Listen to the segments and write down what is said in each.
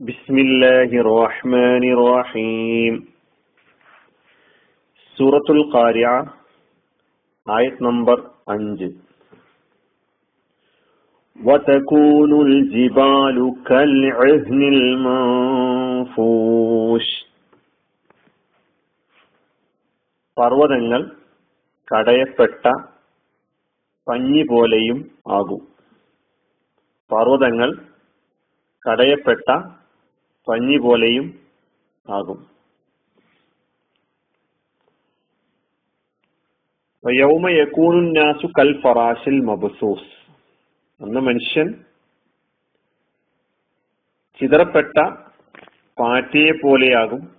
بسم الله الرحمن الرحيم سورة القارعة آية نمبر 5 وتكون الجبال كالعهن المنفوش പർവ്വതങ്ങൾ കടയപ്പെട്ട പഞ്ഞി പോലെയും ആകും പർവ്വതങ്ങൾ കടയപ്പെട്ട പഞ്ഞി പോലെയും ആകും. യൗമ യക്കൂനുന്നാസു കൽ ഫറാഷിൽ മബസൂസ്. അന്ന് മനുഷ്യൻ ചിതറപ്പെട്ട പാറ്റയെ പോലെയാകും.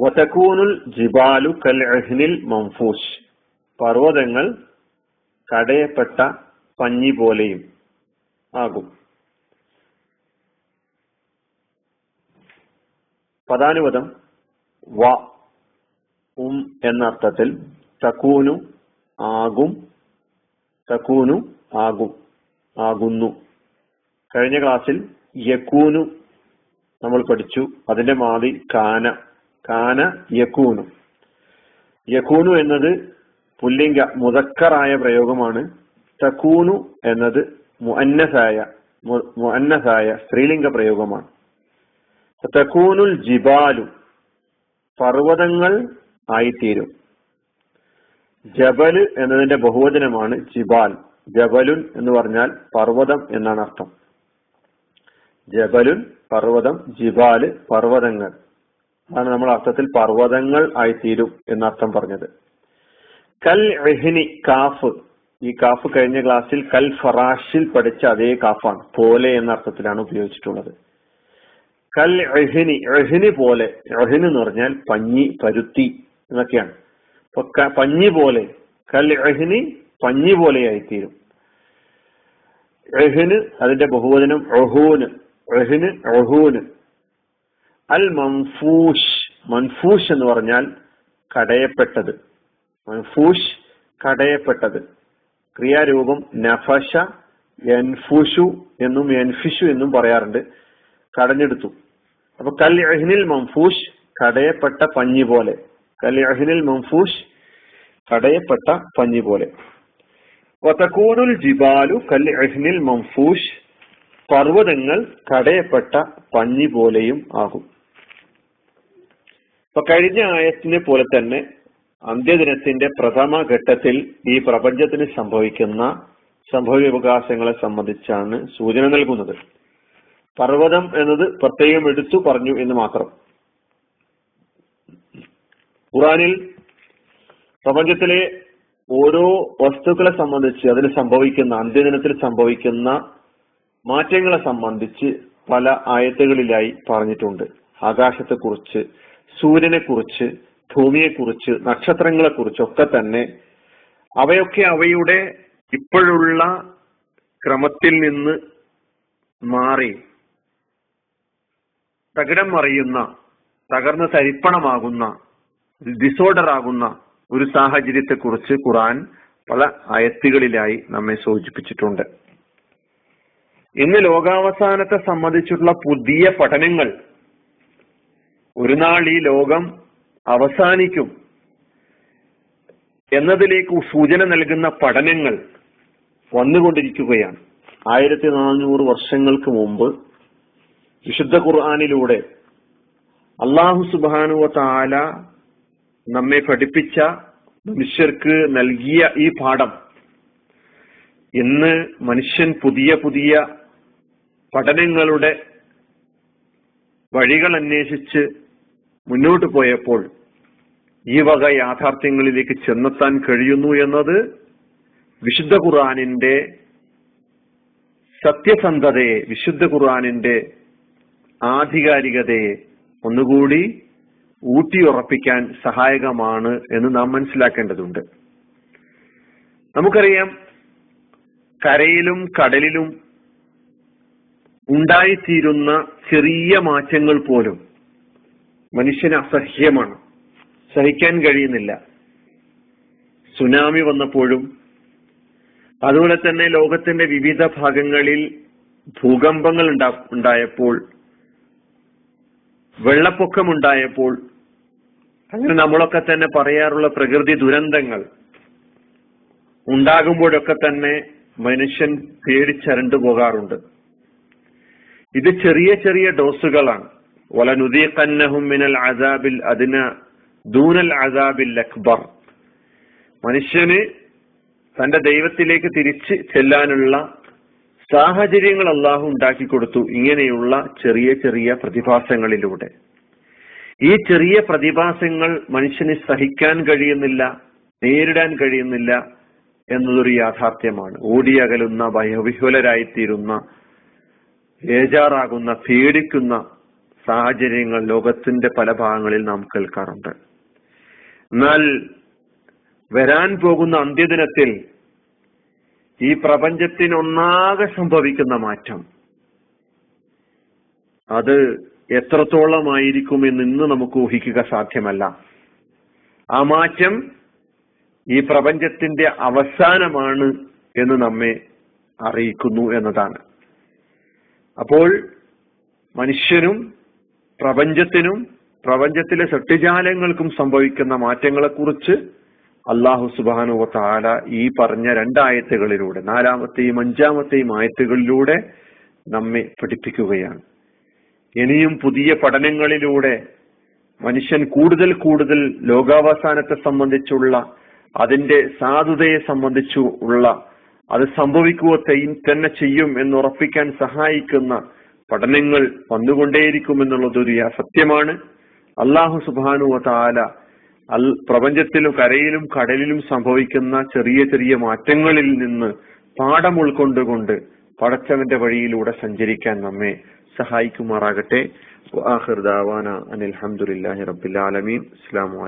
വതക്കൂനുൽ ജിബാലു കൽ അഹ്നിൽ മംഫൂഷ് പർവതങ്ങൾ കടയപ്പെട്ട പഞ്ഞി പോലെയും ആകും. പദാനുപദം വ ഉം എന്ന അർത്ഥത്തിൽ തക്കൂനു ആകും തക്കൂനു ആകും ആകുന്നു. കഴിഞ്ഞ ക്ലാസ്സിൽ യക്കൂനു നമ്മൾ പഠിച്ചു. അതിന്റെ മാതി കാന കാന യക്കൂനു യക്കൂനു എന്നത് പുല്ലിംഗ മുതക്കറായ പ്രയോഗമാണ്. തക്കൂനു എന്നത് മുഅന്നസായ മുഅന്നസായ സ്ത്രീലിംഗ പ്രയോഗമാണ്. തക്കൂനുൽ ജിബാലു പർവതങ്ങൾ ആയിത്തീരും. ജബൽ എന്നതിന്റെ ബഹുവചനമാണ് ജിബാൽ. ജബലുൻ എന്ന് പറഞ്ഞാൽ പർവതം എന്നാണ് അർത്ഥം. ജബലുൻ പർവതം ജിബാൽ പർവതങ്ങൾ. അതാണ് നമ്മൾ അർത്ഥത്തിൽ പർവതങ്ങൾ ആയിത്തീരും എന്നർത്ഥം പറഞ്ഞത്. കൽ എഹിനി കാഫ്. ഈ കാഫ് കഴിഞ്ഞ ക്ലാസ്സിൽ കൽ ഫറാഷിൽ പഠിച്ച അതേ കാഫാണ്. പോലെ എന്ന അർത്ഥത്തിലാണ് ഉപയോഗിച്ചിട്ടുള്ളത്. കൽ എഹിനി എഹിനി പോലെ എഹിന് എന്ന് പറഞ്ഞാൽ പഞ്ഞി പരുത്തി എന്നൊക്കെയാണ്. അപ്പൊ പഞ്ഞി പോലെ കൽ എഹിനി പഞ്ഞി പോലെയായിത്തീരും. എഹിന് അതിന്റെ ബഹുവചനം ഒഹൂന് എഹിന് ഒഹൂന് അൽ മൻഫൂഷ് മൻഫൂഷ് എന്ന് പറഞ്ഞാൽ കടയപ്പെട്ടത്. മൻഫൂഷ് കടയപ്പെട്ടത്. ക്രിയാരൂപം നഫഷ എൻഫുഷു എന്നും എൻഫിഷു എന്നും പറയാറുണ്ട്. കടഞ്ഞെടുത്തു. അപ്പൊ കൽ അഹ്നിൽ മംഫൂഷ് കടയപ്പെട്ട പഞ്ഞി പോലെ. കൽ അഹ്നിൽ മംഫൂഷ് കടയപ്പെട്ട പഞ്ഞി പോലെ. വതക്കൂനുൽ ജിബാലു കൽ അഹ്നിൽ മംഫൂഷ് പർവതങ്ങൾ കടയപ്പെട്ട പഞ്ഞി പോലെയും ആകും. ഇപ്പൊ കഴിഞ്ഞ ആയത്തിനെ പോലെ തന്നെ അന്ത്യദിനത്തിന്റെ പ്രഥമ ഘട്ടത്തിൽ ഈ പ്രപഞ്ചത്തിന് സംഭവിക്കുന്ന സംഭവ വികാസങ്ങളെ സംബന്ധിച്ചാണ് സൂചന നൽകുന്നത്. പർവതം എന്നത് പ്രത്യേകം എടുത്തു പറഞ്ഞു എന്ന് മാത്രം. ഖുറാനിൽ പ്രപഞ്ചത്തിലെ ഓരോ വസ്തുക്കളെ സംബന്ധിച്ച് അതിൽ സംഭവിക്കുന്ന അന്ത്യദിനത്തിൽ സംഭവിക്കുന്ന മാറ്റങ്ങളെ സംബന്ധിച്ച് പല ആയത്തുകളിലായി പറഞ്ഞിട്ടുണ്ട്. ആകാശത്തെക്കുറിച്ച് സൂര്യനെക്കുറിച്ച് ഭൂമിയെക്കുറിച്ച് നക്ഷത്രങ്ങളെക്കുറിച്ചൊക്കെ തന്നെ അവയൊക്കെ അവയുടെ ഇപ്പോഴുള്ള ക്രമത്തിൽ നിന്ന് മാറി തകിടം മറിയുന്ന തകർന്ന് തരിപ്പണമാകുന്ന ഡിസോർഡർ ആകുന്ന ഒരു സാഹചര്യത്തെക്കുറിച്ച് ഖുറാൻ പല അയത്തുകളിലായി നമ്മെ സൂചിപ്പിച്ചിട്ടുണ്ട്. ഇന്ന് ലോകാവസാനത്തെ സംബന്ധിച്ചുള്ള പുതിയ പഠനങ്ങൾ ഒരു നാൾ ഈ ലോകം അവസാനിക്കും എന്നതിലേക്ക് സൂചന നൽകുന്ന പഠനങ്ങൾ വന്നുകൊണ്ടിരിക്കുകയാണ്. ആയിരത്തി നാനൂറ് വർഷങ്ങൾക്ക് മുമ്പ് വിശുദ്ധ ഖുർആാനിലൂടെ അള്ളാഹു സുബാനുവ താല നമ്മെ പഠിപ്പിച്ച മനുഷ്യർക്ക് നൽകിയ ഈ പാഠം. ഇന്ന് മനുഷ്യൻ പുതിയ പുതിയ പഠനങ്ങളുടെ വഴികൾ അന്വേഷിച്ച് മുന്നോട്ട് പോയപ്പോൾ ഈ വക യാഥാർത്ഥ്യങ്ങളിലേക്ക് ചെന്നെത്താൻ കഴിയുന്നു എന്നത് വിശുദ്ധ ഖുർആാനിന്റെ സത്യസന്ധതയെ വിശുദ്ധ ഖുർആാനിന്റെ ആധികാരികതയെ ഒന്നുകൂടി ഊട്ടിയുറപ്പിക്കാൻ സഹായകമാണ് എന്ന് നാം മനസ്സിലാക്കേണ്ടതുണ്ട്. നമുക്കറിയാം കരയിലും കടലിലും ഉണ്ടായിത്തീരുന്ന ചെറിയ മാറ്റങ്ങൾ പോലും മനുഷ്യന് അസഹ്യമാണ്. സഹിക്കാൻ കഴിയുന്നില്ല. സുനാമി വന്നപ്പോഴും അതുപോലെ തന്നെ ലോകത്തിന്റെ വിവിധ ഭാഗങ്ങളിൽ ഭൂകമ്പങ്ങൾ ഉണ്ടാ- ഉണ്ടായപ്പോൾ വെള്ളപ്പൊക്കമുണ്ടായപ്പോൾ അങ്ങനെ നമ്മളൊക്കെ തന്നെ പറയാറുള്ള പ്രകൃതി ദുരന്തങ്ങൾ ഉണ്ടാകുമ്പോഴൊക്കെ തന്നെ മനുഷ്യൻ പേടിച്ചരണ്ടു പോകാറുണ്ട്. ഇത് ചെറിയ ചെറിയ ഡോസുകളാണ്. വലനുദീഖന്നഹും മിനൽ അസാബിൽ അതിന ദൂനൽ അസാബിൽ അക്ബർ. മനുഷ്യന് തന്റെ ദൈവത്തിലേക്ക് തിരിച്ച് ചെല്ലാനുള്ള സാഹചര്യങ്ങൾ അള്ളാഹു ഉണ്ടാക്കി കൊടുത്തു ഇങ്ങനെയുള്ള ചെറിയ ചെറിയ പ്രതിഭാസങ്ങളിലൂടെ. ഈ ചെറിയ പ്രതിഭാസങ്ങൾ മനുഷ്യന് സഹിക്കാൻ കഴിയുന്നില്ല നേരിടാൻ കഴിയുന്നില്ല എന്നതൊരു യാഥാർത്ഥ്യമാണ്. ഓടിയകലുന്ന ഭയവിഹ്വലരായിത്തീരുന്ന ബേജാറാകുന്ന പേടിക്കുന്ന സാഹചര്യങ്ങൾ ലോകത്തിന്റെ പല ഭാഗങ്ങളിൽ നാം കേൾക്കാറുണ്ട്. എന്നാൽ വരാൻ പോകുന്ന അന്ത്യദിനത്തിൽ ഈ പ്രപഞ്ചത്തിനൊന്നാകെ സംഭവിക്കുന്ന മാറ്റം. അത് എത്രത്തോളമായിരിക്കും എന്ന് ഇന്ന് നമുക്ക് ഊഹിക്കുക സാധ്യമല്ല. ആ മാറ്റം ഈ പ്രപഞ്ചത്തിന്റെ അവസാനമാണ് എന്ന് നമ്മെ അറിയിക്കുന്നു എന്നതാണ്. അപ്പോൾ മനുഷ്യനും പ്രപഞ്ചത്തിനും പ്രപഞ്ചത്തിലെ സൃഷ്ടിജാലങ്ങൾക്കും സംഭവിക്കുന്ന മാറ്റങ്ങളെക്കുറിച്ച് അള്ളാഹു സുബാനു താല ഈ പറഞ്ഞ രണ്ടായത്തുകളിലൂടെ നാലാമത്തെയും അഞ്ചാമത്തെയും ആയത്തുകളിലൂടെ നമ്മെ പഠിപ്പിക്കുകയാണ്. ഇനിയും പുതിയ പഠനങ്ങളിലൂടെ മനുഷ്യൻ കൂടുതൽ കൂടുതൽ ലോകാവസാനത്തെ സംബന്ധിച്ചുള്ള അതിന്റെ സാധുതയെ സംബന്ധിച്ചു ഉള്ള അത് സംഭവിക്കുക തന്നെ ചെയ്യും എന്ന് ഉറപ്പിക്കാൻ സഹായിക്കുന്ന പഠനങ്ങൾ വന്നുകൊണ്ടേയിരിക്കും എന്നുള്ളത് ഒരു സത്യമാണ്. അള്ളാഹു സുബാനു താല അൽ പ്രപഞ്ചത്തിലും കരയിലും കടലിലും സംഭവിക്കുന്ന ചെറിയ ചെറിയ മാറ്റങ്ങളിൽ നിന്ന് പാഠം ഉൾക്കൊണ്ടുകൊണ്ട് പടച്ചവന്റെ വഴിയിലൂടെ സഞ്ചരിക്കാൻ നമ്മെ സഹായിക്കുമാറാകട്ടെ. അനിൽ അലഹമുല്ലാഹി റബ്ബിൽ ആലമീൻ. അസ്സാം